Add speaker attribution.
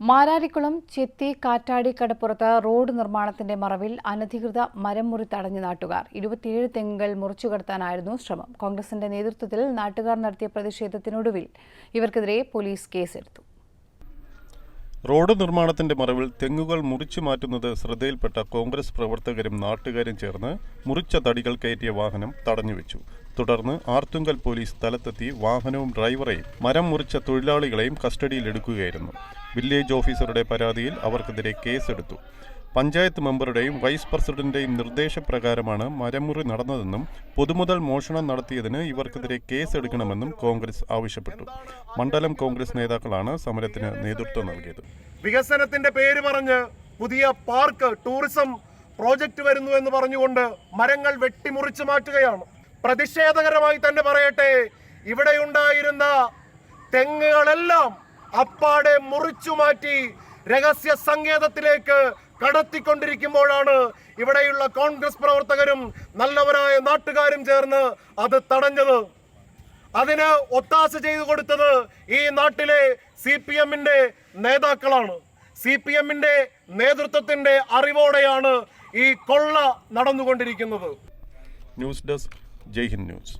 Speaker 1: മാരാരിക്കുളം ചെത്തി കാറ്റാടി കടപ്പുറത്ത് റോഡ് നിർമ്മാണത്തിന്റെ മറവിൽ അനധികൃത മരം മുറി തടഞ്ഞ നാട്ടുകാർ. ഇരുപത്തിയേഴ് തെങ്ങുകൾ മുറിച്ചു കടത്താനായിരുന്നു ശ്രമം. കോൺഗ്രസിന്റെ നേതൃത്വത്തിൽ നാട്ടുകാർ നടത്തിയ പ്രതിഷേധത്തിനൊടുവിൽ ഇവർക്കെതിരെ പോലീസ് കേസെടുത്തു.
Speaker 2: റോഡ് നിർമ്മാണത്തിന്റെ മറവിൽ തെങ്ങുകൾ മുറിച്ചു മാറ്റുന്നത് ശ്രദ്ധയിൽപ്പെട്ട കോൺഗ്രസ് പ്രവർത്തകരും നാട്ടുകാരും ചേർന്ന് മുറിച്ച തടികൾ കയറ്റിയ വാഹനം തടഞ്ഞുവെച്ചു. തുടർന്ന് ആർത്തുങ്കൽ പോലീസ് സ്ഥലത്തെത്തി വാഹനവും ഡ്രൈവറെയും മരം മുറിച്ച തൊഴിലാളികളെയും കസ്റ്റഡിയിലെടുക്കുകയായിരുന്നു. വില്ലേജ് ഓഫീസറുടെ പരാതിയിൽ അവർക്കെതിരെ കേസെടുത്തു. പഞ്ചായത്ത് മെമ്പറുടെയും വൈസ് പ്രസിഡന്റിന്റെയും നിർദ്ദേശപ്രകാരമാണ് മരമുറി നടന്നതെന്നും പൊതുമുതൽ മോഷണം നടത്തിയതിന് ഇവർക്കെതിരെ കേസെടുക്കണമെന്നും കോൺഗ്രസ് ആവശ്യപ്പെട്ടു. മണ്ഡലം കോൺഗ്രസ് നേതാക്കളാണ് സമരത്തിന് നേതൃത്വം നൽകിയത്.
Speaker 3: വികസനത്തിന്റെ പേര് പറഞ്ഞ് പുതിയ പാർക്ക് ടൂറിസം പ്രോജക്റ്റ് വരുന്നു എന്ന് പറഞ്ഞുകൊണ്ട് മരങ്ങൾ വെട്ടിമുറിച്ചു മാറ്റുകയാണ്. പ്രതിഷേധകരമായി തന്നെ പറയട്ടെ. ഇവിടെയുണ്ടായിരുന്ന തെങ്ങുകളെല്ലാം അപ്പാടെ മുറിച്ചു മാറ്റി രഹസ്യ സങ്കേതത്തിലേക്ക് കടത്തിക്കൊണ്ടിരിക്കുമ്പോഴാണ് ഇവിടെയുള്ള കോൺഗ്രസ് പ്രവർത്തകരും നല്ലവരായ നാട്ടുകാരും ചേർന്ന് അത് തടഞ്ഞത്. അതിന് ഒത്താശ ചെയ്തു കൊടുത്തത് ഈ നാട്ടിലെ സി പി എമ്മിന്റെ നേതാക്കളാണ്. സി പി എമ്മിന്റെ നേതൃത്വത്തിന്റെ അറിവോടെയാണ് ഈ കൊള്ള നടന്നുകൊണ്ടിരിക്കുന്നത്.
Speaker 2: News desk Jaihind news